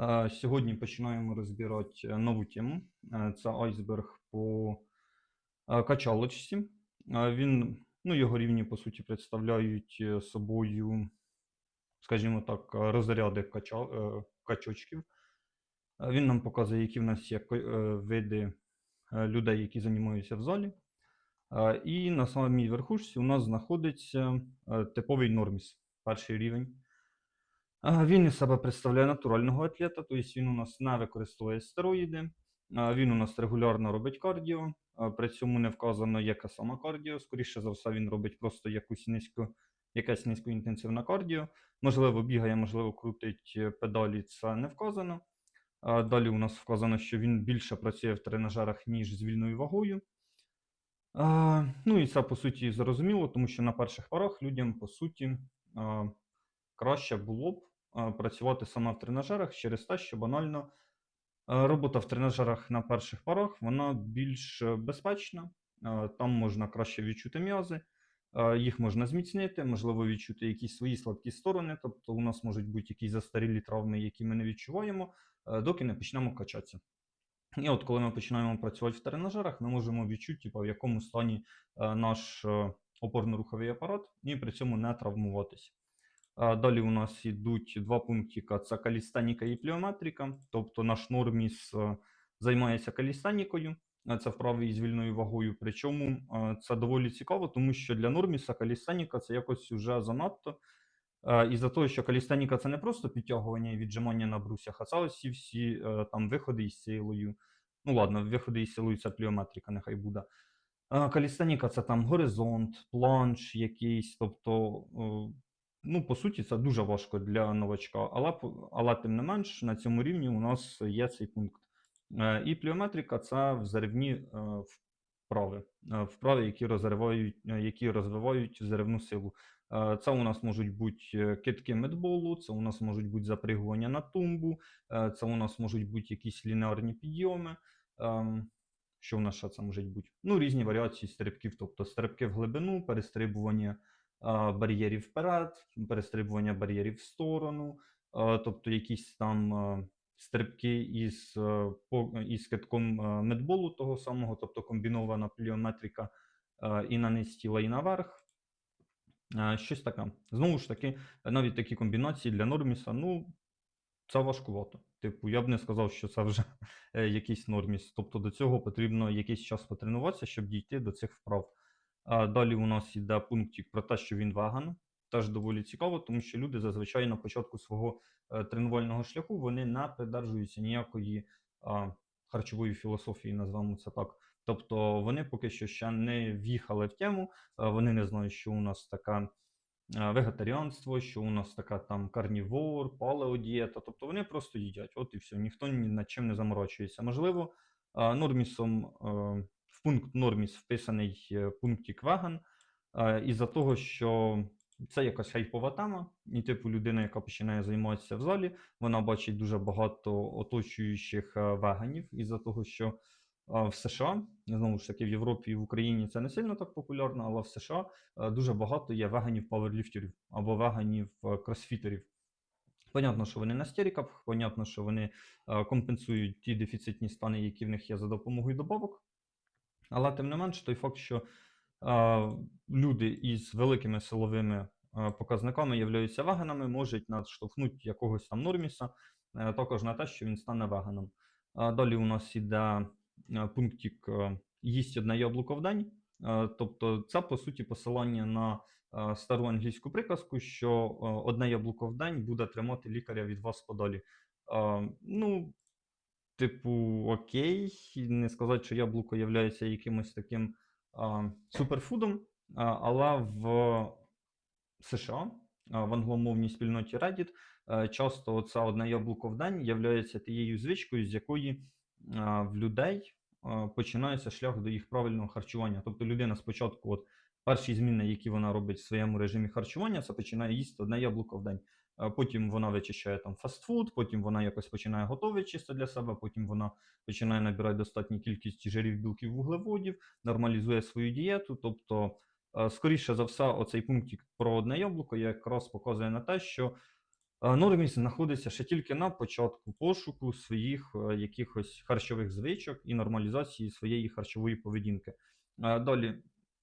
Е, Сьогодні починаємо розбирати е, нову тему. Е, Це айсберг по качалочці. Він, ну, його рівні, по суті, представляють собою, скажімо так, розряди кача, качочків. Він нам показує, які в нас є види людей, які займаються в залі. І на самій верхушці у нас знаходиться типовий норміс, перший рівень. Він із себе представляє натурального атлета, тобто він у нас не використовує стероїди, він у нас регулярно робить кардіо, при цьому не вказано, яке саме кардіо. Скоріше за все, він робить просто якусь низько, якесь низькоінтенсивне кардіо. Можливо, бігає, можливо, крутить е, педалі, це не вказано. Далі у нас вказано, що він більше працює в тренажерах, ніж з вільною вагою. Ну і це по суті зрозуміло, тому що на перших порах людям по суті краще було б працювати саме в тренажерах через те, що банально робота в тренажерах на перших порах вона більш е, безпечна. Там можна краще відчути м'язи, їх можна зміцнити, можливо, відчути якісь свої слабкі сторони. Тобто у нас можуть бути якісь застарілі травми, які ми не відчуваємо, е, доки не почнемо качатися. І от коли ми починаємо працювати в тренажерах, ми можемо відчути, типу, в якому стані е, наш е, опорно-руховий апарат, і при цьому не травмуватися. Далі у нас йдуть два пунктика: це калістаніка і пліометрика. Тобто наш норміс займається калістанікою, це вправи із вільною вагою. Причому це доволі цікаво, тому що для норміса калістаніка це якось вже занадто. Е, Із-за того, що калістаніка це не просто підтягування і віджимання на брусях, а це ось ці всі там виходи із силою. Ну ладно, виходи із силою це пліометрика, нехай буде. Калістаніка це там горизонт, планш якийсь. Тобто, ну, по суті, це дуже важко для новачка, але, але тим не менш, на цьому рівні у нас є цей пункт. Е, І пліометрика це взривні е, вправи, е, вправи, які розривають, які розвивають взривну силу. Це у нас можуть бути китки медболу, це у нас можуть бути запригування на тумбу, це у нас можуть бути якісь лінеарні підйоми. ем, Що у нас ще це може бути? Ну, різні варіації стрибків, тобто стрибки в глибину, перестрибування бар'єрів вперед, перестрибування бар'єрів в сторону, тобто якісь там стрибки із, е, із китком медболу того самого, тобто комбінована пліометрика е, і на низ тіла, і наверх. Е, Щось таке. Знову ж таки, навіть такі комбінації для норміса, ну, це важкувато. Типу, я б не сказав, що це вже якийсь норміс. Тобто до цього потрібно якийсь час потренуватися, щоб дійти до цих вправ. Далі у нас йде пунктик про те, що він веган. Теж доволі цікаво, тому що люди зазвичай на початку свого е, тренувального шляху вони не придержуються ніякої харчової філософії, назвемо це так. Тобто вони поки що ще не в'їхали в тему, е, вони не знають, що у нас така е, вегетаріанство, що у нас така там карнівор, палеодієта. Тобто вони просто їдять. От і все, ніхто ні над чим не заморочується. Можливо, е, нормісом пункт норміс вписаний е, пунктик веган, е, із-за того, що це якась хайпова тема, і типу людина, яка починає займатися в залі, вона бачить дуже багато оточуючих е, веганів, із-за того, що в США, знову ж таки, в Європі і в Україні це не сильно так популярно, але в США дуже багато є веганів паверліфтерів або веганів кросфітерів. Понятно, що вони на стеріках, понятно, що вони компенсують ті дефіцитні стани, які в них є за допомогою добавок. Але тим не менш, той факт, що е, люди із великими силовими е, показниками являються веганами, можуть наштовхнути якогось там норміса, е, також на те, що він стане веганом. А Далі у нас іде е, пунктик е, їсть одне яблуко в день. Е, Тобто, це по суті посилання на е, стару англійську приказку, що е, одне яблуко в день буде тримати лікаря від вас подалі. Е, Ну, типу, окей, не сказати, що яблуко є якимось таким а, суперфудом, а, але в США, а, в англомовній спільноті Reddit, е, часто це одне яблуко в день є тією звичкою, з якої а, в людей а, починається шлях до їх правильного харчування. Тобто людина спочатку, от перші зміни, які вона робить в своєму режимі харчування, це починає їсти одне яблуко в день. А Потім вона вичищає там фастфуд, потім вона якось починає готувати чисто для себе, потім вона починає набирати достатню кількість жирів, білків, вуглеводів, нормалізує свою дієту. Тобто, е, скоріше за все, оцей пунктик про одне яблуко якраз показує на те, що Е, Норміс знаходиться ще тільки на початку пошуку своїх е, якихось харчових звичок і нормалізації своєї харчової поведінки. Е, Далі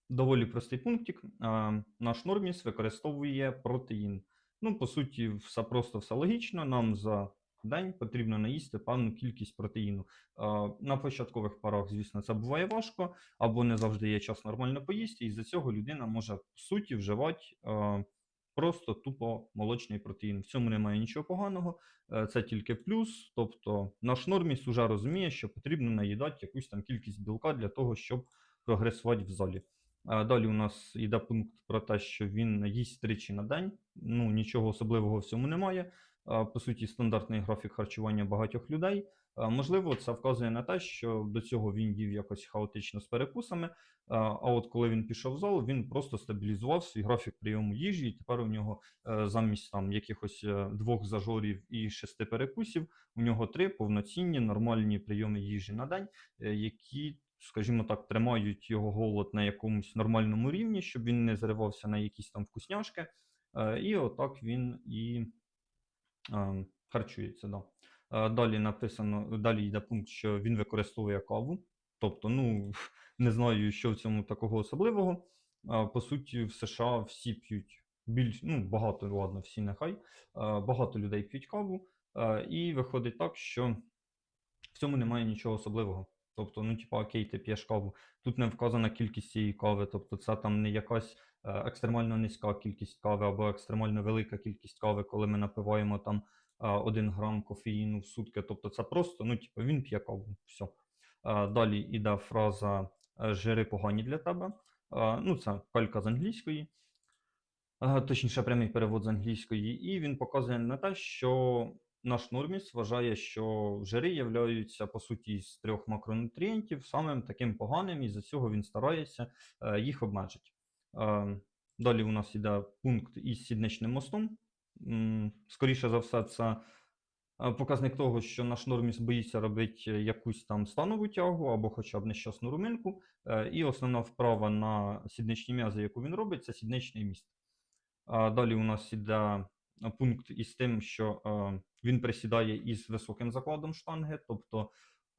доволі простий пунктик. Е, Наш норміс використовує протеїн. Ну, по суті, все просто все логічно. Нам за день потрібно наїсти певну кількість протеїну. На початкових парах, звісно, це буває важко, або не завжди є час нормально поїсти, і з-за цього людина може по суті вживати просто тупо молочний протеїн. В цьому немає нічого поганого, е, це тільки плюс. Тобто наш норміс вже розуміє, що потрібно наїдати якусь там кількість білка для того, щоб прогресувати в залі. Далі у нас йде пункт про те, що він їсть тричі на день. Ну, нічого особливого в цьому немає. По суті, стандартний графік харчування багатьох людей. Можливо, це вказує на те, що до цього він їв якось хаотично з перекусами. А от коли він пішов в зал, він просто стабілізував свій графік прийому їжі, і тепер у нього е, замість там якихось е, двох зажорів і шести перекусів, у нього три повноцінні нормальні прийоми їжі на день, е, які, скажімо так, тримають його голод на якомусь нормальному рівні, щоб він не заривався на якісь там вкусняшки. Е, І отак він і е, харчується. Да. Е, Далі написано, далі йде пункт, що він використовує каву. Тобто, ну не знаю, що в цьому такого особливого. По суті, в США всі п'ють більш, ну, багато, ладно, всі нехай. Багато людей п'ють каву. І виходить так, що в цьому немає нічого особливого. Тобто, ну, типа, окей, ти п'єш каву. Тут не вказана кількість цієї кави, тобто це там не якась е, екстремально низька кількість кави або екстремально велика кількість кави, коли ми напиваємо там 1 грам кофеїну в сутки. Тобто це просто, ну, типу, він п'є каву. Все. Далі йде фраза е, жири погані для тебе. Е, Ну, це калька з англійської. Е, Точніше, прямий перевод з англійської, і він показує на те, що наш норміс вважає, що жири являються по суті з трьох макронутрієнтів самим таким поганим, і за цього він старається е, їх обмежити. Е, Далі у нас йде пункт із сідничним мостом. Скоріше за все, це е, показник того, що наш норміс боїться робити якусь там станову тягу або хоча б нещасну руминку. Е, І основна вправа на сідничні м'язи, яку він робить, це сідничний міст. Далі у нас іде пункт із тим, що е, він присідає із високим закладом штанги, тобто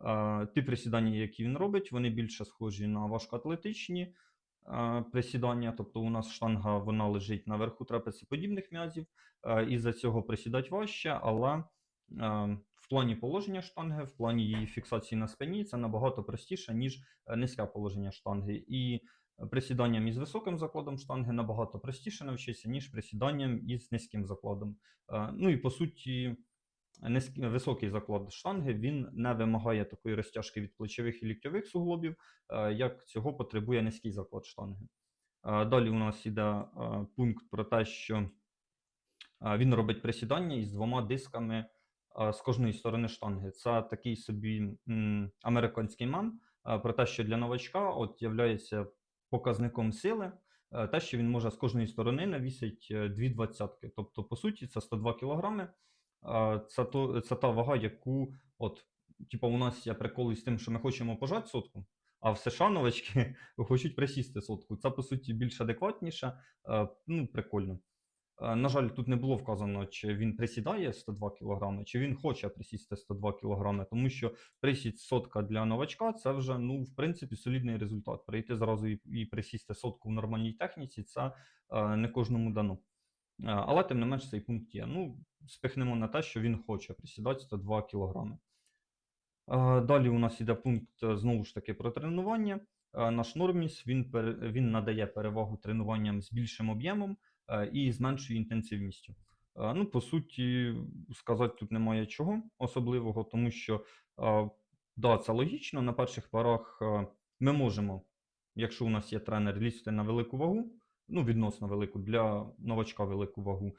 е, ті присідання, які він робить, вони більше схожі на важкоатлетичні е, присідання. Тобто у нас штанга вона лежить наверху трапецеподібних м'язів, е, і за цього присідати важче, але е, в плані положення штанги, в плані її фіксації на спині, це набагато простіше, ніж е, низьке положення штанги. І присіданням із високим закладом штанги набагато простіше навчитися, ніж присіданням із низьким закладом. Е, Ну і по суті, низький, високий заклад штанги він не вимагає такої розтяжки від плечових і ліктьових суглобів, е, як цього потребує низький заклад штанги. Е, Далі у нас іде пункт про те, що він робить присідання із двома дисками з кожної сторони штанги. Це такий собі американський мем про те, що для новачка от являється показником сили, е, те, що він може з кожної сторони навісить дві двадцятки. Тобто, по суті, це 102 кілограми. Е, Це, то, це та вага, яку, от, типу, у нас є приколи з тим, що ми хочемо пожати сотку, а в США новачки хочуть присісти сотку. Це, по суті, більш адекватніше, е, ну, прикольно. Е, На жаль, тут не було вказано, чи він присідає 102 кг, чи він хоче присісти 102 кг, тому що присідь сотка для новачка це вже, ну, в принципі, солідний результат. Прийти зразу і, присісти сотку в нормальній техніці це е, не кожному дано. Е, Але тим не менш цей пункт є. Ну, спихнемо на те, що він хоче присідати 102 кг. Далі у нас іде пункт знову ж таки про тренування. Наш норміс він, він надає перевагу тренуванням з більшим об'ємом і з меншою інтенсивністю. Е, Ну, по суті, сказати тут немає чого особливого, тому що е, да, це логічно. На перших парах е, ми можемо, якщо у нас є тренер, лізти на велику вагу, ну, відносно велику, для новачка велику вагу. Е,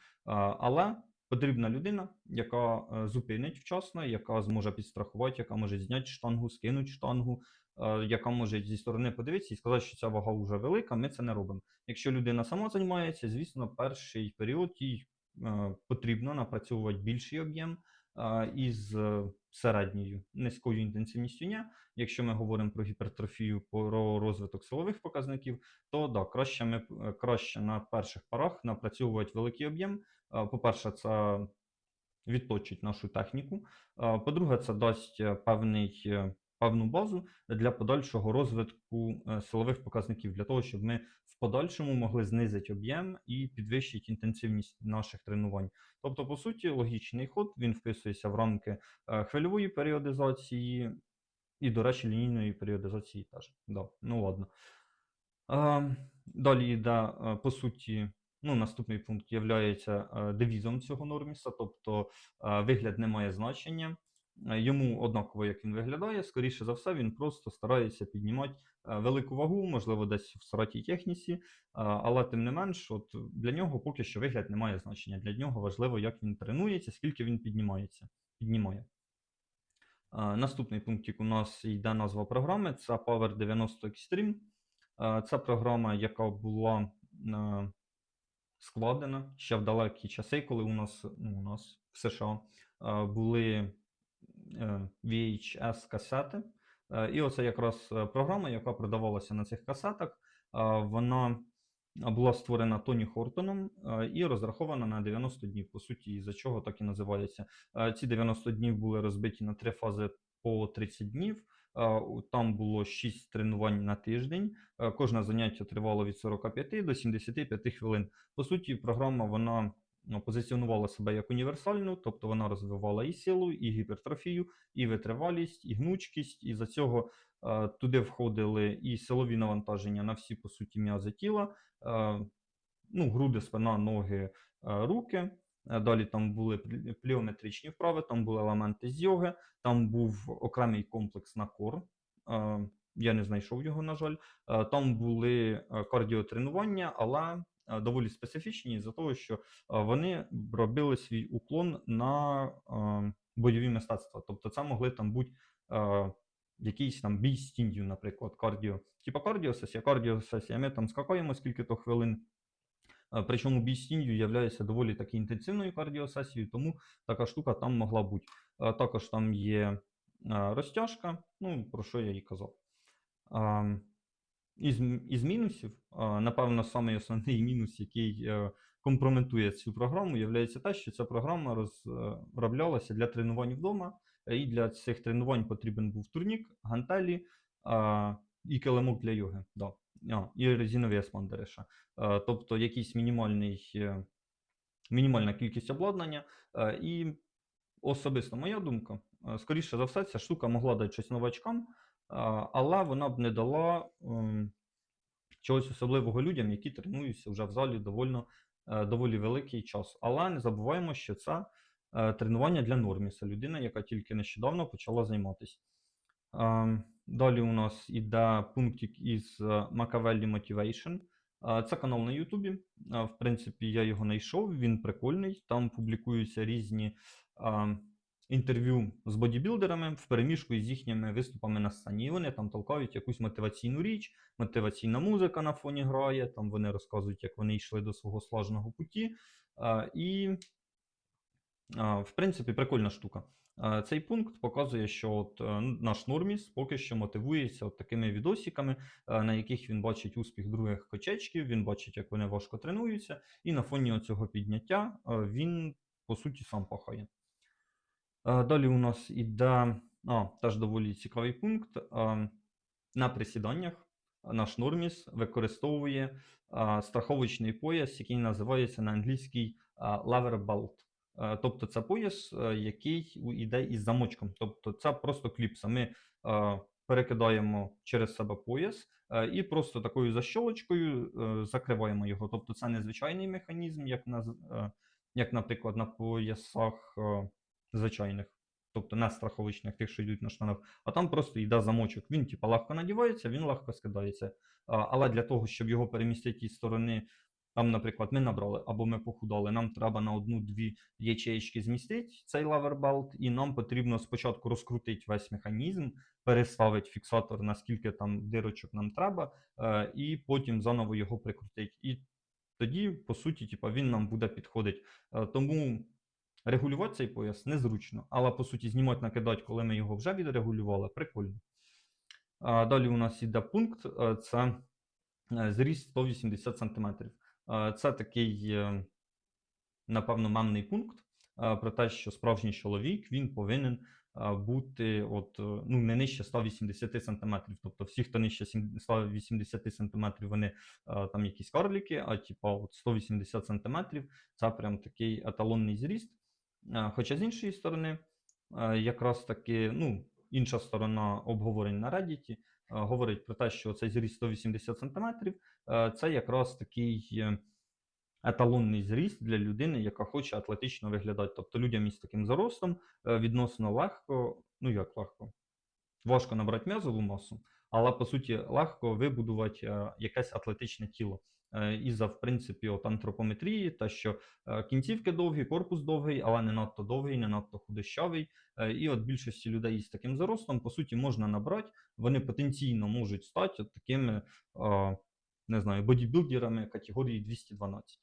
Але потрібна людина, яка е, зупинить вчасно, яка зможе підстрахувати, яка може зняти штангу, скинути штангу, е, яка може зі сторони подивитися і сказати, що ця вага вже велика, ми це не робимо. Якщо людина сама займається, звісно, перший період їй е, потрібно напрацьовувати більший об'єм із середньою низькою інтенсивністю. Ні. Якщо ми говоримо про гіпертрофію, про розвиток силових показників, то да, краще, ми, краще на перших парах напрацьовувати великий об'єм. Е, По-перше, це відточить нашу техніку. Е, По-друге, це дасть е, певний, певну базу для подальшого розвитку силових показників, для того, щоб ми в подальшому могли знизити об'єм і підвищити інтенсивність наших тренувань. Тобто, по суті, логічний ход він вписується в рамки хвильової періодизації і, до речі, лінійної періодизації теж. Да, ну ладно. Е, Далі йде, по суті, ну, наступний пункт є девізом цього норміса, тобто е, вигляд не має значення. Е, Йому однаково, як він виглядає, скоріше за все, він просто старається піднімати е, велику вагу, можливо, десь в саратій техніці, е, але тим не менш, от для нього поки що вигляд не має значення. Для нього важливо, як він тренується, скільки він піднімається, піднімає. Е, Наступний пунктик у нас йде назва програми, це Power 90 Extreme. Е, Це програма, яка була складена ще в далекі часи, коли у нас, ну, у нас в США е, були е, VHS-касети. Е, І оце якраз програма, яка продавалася на цих касетах. Вона була створена Тоні Хортоном і розрахована на 90 днів. По суті, із-за чого так і називається. Ці 90 днів були розбиті на три фази по 30 днів. Там було 6 тренувань на тиждень. Е, Кожне заняття тривало від 45 до 75 хвилин. По суті, програма вона ну, позиціонувала себе як універсальну, тобто вона розвивала і силу, і гіпертрофію, і витривалість, і гнучкість. І за цього е, туди входили і силові навантаження на всі, по суті, м'язи тіла, е, ну, груди, спина, ноги, руки. Е, Далі там були пліометричні вправи, там були елементи з йоги, там був окремий комплекс на кор. Е, Я не знайшов його, на жаль. Е, Там були кардіотренування, але доволі специфічні за того, що вони робили свій уклон на бойові мистецтва. Тобто це могли там бути якийсь там бій з тінню, наприклад, кардіо. Типа кардіосесія, кардіосесія. Ми там скакаємо скільки то хвилин. Причому бій з тінню є доволі таки інтенсивною кардіосесією, тому така штука там могла бути. Також там є е, розтяжка, ну про що я і казав. Із, із мінусів, напевно, самий основний мінус, який е, компрометує цю програму, є те, що ця програма розроблялася для тренувань вдома, і для цих тренувань потрібен був турнік, гантелі і килимок для йоги. Да. А, і резинові еспандери ще. Е, Тобто якийсь мінімальний, е, мінімальна кількість обладнання. І особисто моя думка, скоріше за все, ця штука могла дати щось новачкам, але вона б не дала ем, чогось особливого людям, які тренуються вже в залі довольно, е, доволі великий час. Але не забуваємо, що це е, тренування для норміса, людина, яка тільки нещодавно почала займатися. Далі у нас іде пунктик із е, Machiavelli Motivation. Це канал на Ютубі. В принципі, я його знайшов, він прикольний. Там публікуються різні інтерв'ю з бодібілдерами в переміжку із їхніми виступами на сцені. І вони там толкають якусь мотиваційну річ, мотиваційна музика на фоні грає. Там вони розказують, як вони йшли до свого слаженого путі. І, в принципі, прикольна штука. Е, Цей пункт показує, що от е, наш норміс поки що мотивується от такими відосиками, е, на яких він бачить успіх других качечків, він бачить, як вони важко тренуються, і на фоні цього підняття він по суті сам пахає. Далі у нас іде а, теж доволі цікавий пункт. На присіданнях наш норміс використовує страховочний пояс, який називається на англійській lever belt. Е, Тобто це пояс, е, який іде із замочком. Тобто це просто кліпса. Ми е, перекидаємо через себе пояс і просто такою защолочкою закриваємо його. Тобто це незвичайний механізм, як, на, як наприклад, на поясах звичайних, тобто не страховочних, тих, що йдуть на штанах, а там просто йде замочок. Він типу, легко надівається, він легко скидається. Але для того, щоб його перемістити із сторони, там, наприклад, ми набрали або ми похудали, нам треба на одну-дві ячеїчки змістити цей лавербелт, і нам потрібно спочатку розкрутити весь механізм, переставити фіксатор, наскільки там дирочок нам треба, е, і потім заново його прикрутити. І тоді, по суті, типу, він нам буде підходити. Е, Тому регулювати цей пояс незручно, але по суті знімати, накидати, коли ми його вже відрегулювали, прикольно. А, Далі у нас іде пункт: е, це е, зріст 180 см. Це такий, е, напевно, мемний пункт. е, про те, що справжній чоловік він повинен е, бути от, ну, не нижче 180 см. Тобто всі, хто нижче 180 см, вони там якісь карліки, а типа от 180 см це прям такий еталонний зріст. Хоча з іншої сторони, якраз таки, ну, інша сторона обговорень на Reddit говорить про те, що цей зріст 180 см це якраз такий е, еталонний зріст для людини, яка хоче атлетично виглядати. Тобто людям із таким заростом е, відносно легко, ну як легко, важко набрати м'язову масу, але по суті легко вибудувати е, якесь атлетичне тіло. Е, Із-за, в принципі, от антропометрії, та що е, кінцівки довгі, корпус довгий, але не надто довгий, не надто худощавий. Е, І от більшості людей із таким заростом, по суті, можна набрати, вони потенційно можуть стати от такими, не знаю, бодібілдерами категорії 212.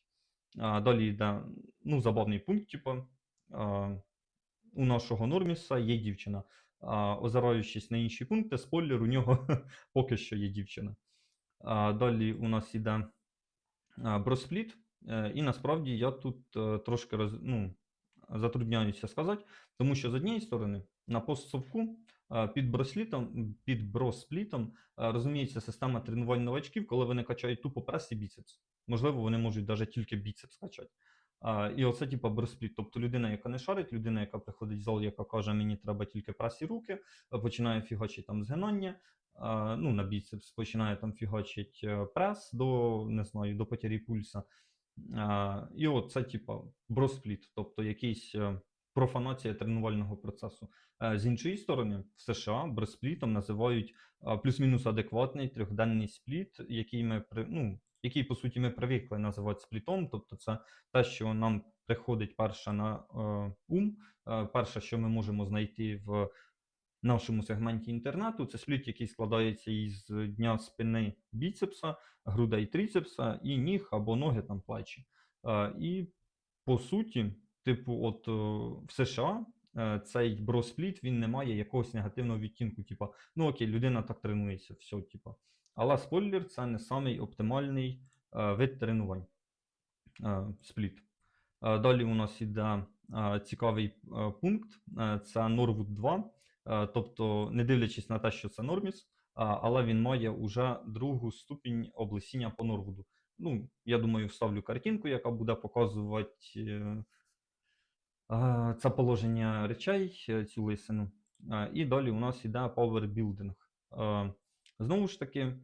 Далі йде ну, забавний пункт, типу, у нашого Норміса є дівчина. Озираючись на інші пункти, спойлер, у нього поки що є дівчина. Далі у нас іде броспліт, і насправді я тут е, трошки роз, ну, затрудняюся сказати, тому що з однієї сторони на постсовку під брослітом, під бросплітом розуміється система тренувань новачків, коли вони качають тупо прес і біцепс. Можливо, вони можуть навіть тільки біцепс качати. І оце типа броспліт. Тобто людина, яка не шарить, людина, яка приходить в зал, яка каже, мені треба тільки прес і руки, е, починає фігачити там згинання, ну, на біцепс, починає там фігачить е, прес до, не знаю, до потері пульса. І от це типа броспліт, тобто якийсь е, профанація тренувального процесу. З іншої сторони, в США бросплітом називають плюс-мінус адекватний трьохденний спліт, який ми ну, який по суті ми привикли називати сплітом. Тобто, це те, що нам приходить перше на е, ум, е, перше, що ми можемо знайти в нашому сегменті інтернету, це спліт, який складається із дня спини біцепса, грудей трицепса і ніг або ноги там плечі. Е, і по суті, типу, от е, в США е, цей броспліт він не має якогось негативного відтінку. Типа, ну окей, людина так тренується, все, типа. Але спойлер, це не самий оптимальний е, вид тренувань. Е, спліт. Е, Далі у нас іде цікавий пункт: це Norwood 2. Е, Тобто, не дивлячись на те, що це Норміс, але він має уже другу ступінь облесіння по Норвуду. Ну, я думаю, вставлю картинку, яка буде показувати це положення речей, цю лисину. І далі у нас іде Powerbuilding. Знову ж таки,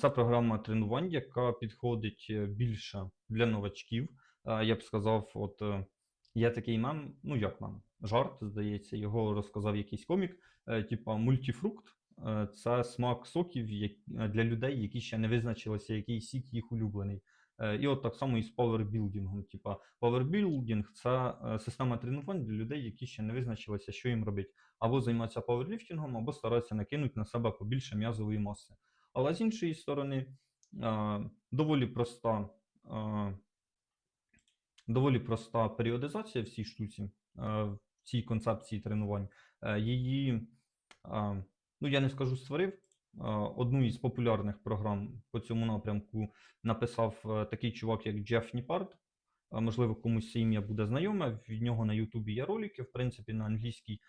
це програма тренувань, яка підходить е, більше для новачків. Е, Я б сказав, от е, є такий мем, ну як мем, жарт, здається, його розказав якийсь комік, типа мультифрукт. Це смак соків для людей, які ще не визначилися, який сік їх улюблений. І от так само і з павербілдингом. Типа павербілдинг це система тренувань для людей, які ще не визначилися, що їм робити. Або займатися паверліфтингом, або старатися накинути на себе побільше м'язової маси. Але з іншої сторони, доволі проста. Доволі проста періодизація в цій штуці, в цій концепції тренувань. Е, Її, ну я не скажу створив, одну із популярних програм по цьому напрямку написав е, такий чувак, як Джеф Ніпард. Е, Можливо, комусь це ім'я буде знайоме. В нього на Ютубі є ролики. В принципі, на англійській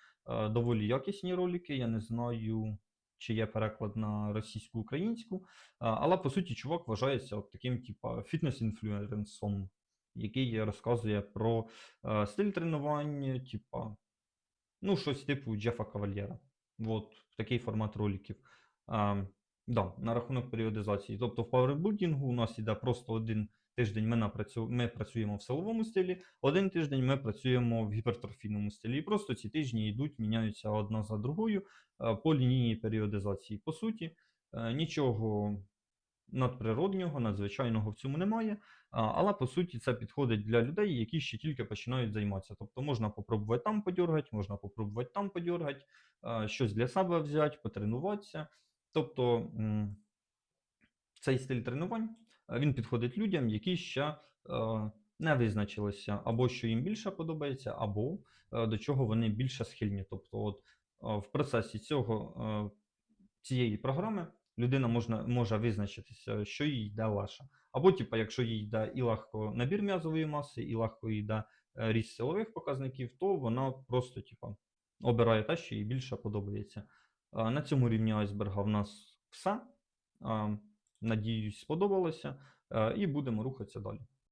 доволі якісні ролики. Я не знаю, чи є переклад на російську українську. Е, Але по суті, чувак вважається от таким, типа, фітнес-інфлюенсом, який розказує про е, стиль тренувань, типа, ну, щось типу Джефа Кавальєра. От такий формат роликів. Е, да, на рахунок періодизації. Тобто в пауербудінгу у нас іде просто один тиждень ми, напрацю... ми працюємо в силовому стилі, один тиждень ми працюємо в гіпертрофійному стилі. І просто ці тижні йдуть, міняються одна за другою е, по лінійній періодизації. По суті, е, нічого надприроднього, надзвичайного в цьому немає. Але по суті це підходить для людей, які ще тільки починають займатися. Тобто можна попробувати там подергати, можна попробувати там подергати, щось для себе взяти, потренуватися. Тобто цей стиль тренувань він підходить людям, які ще е, не визначилися, або що їм більше подобається, або е, до чого вони більше схильні. Тобто, от е, в процесі цього е, цієї програми людина можна, може визначитися, що їй йде легше. Або, типу, якщо їй йде і легко набір м'язової маси, і легко їй йде е, ріст силових показників, то вона просто типа, обирає те, що їй більше подобається. Е, На цьому рівні айсберга в нас все. Надіюсь, сподобалося. Е, І будемо рухатися далі.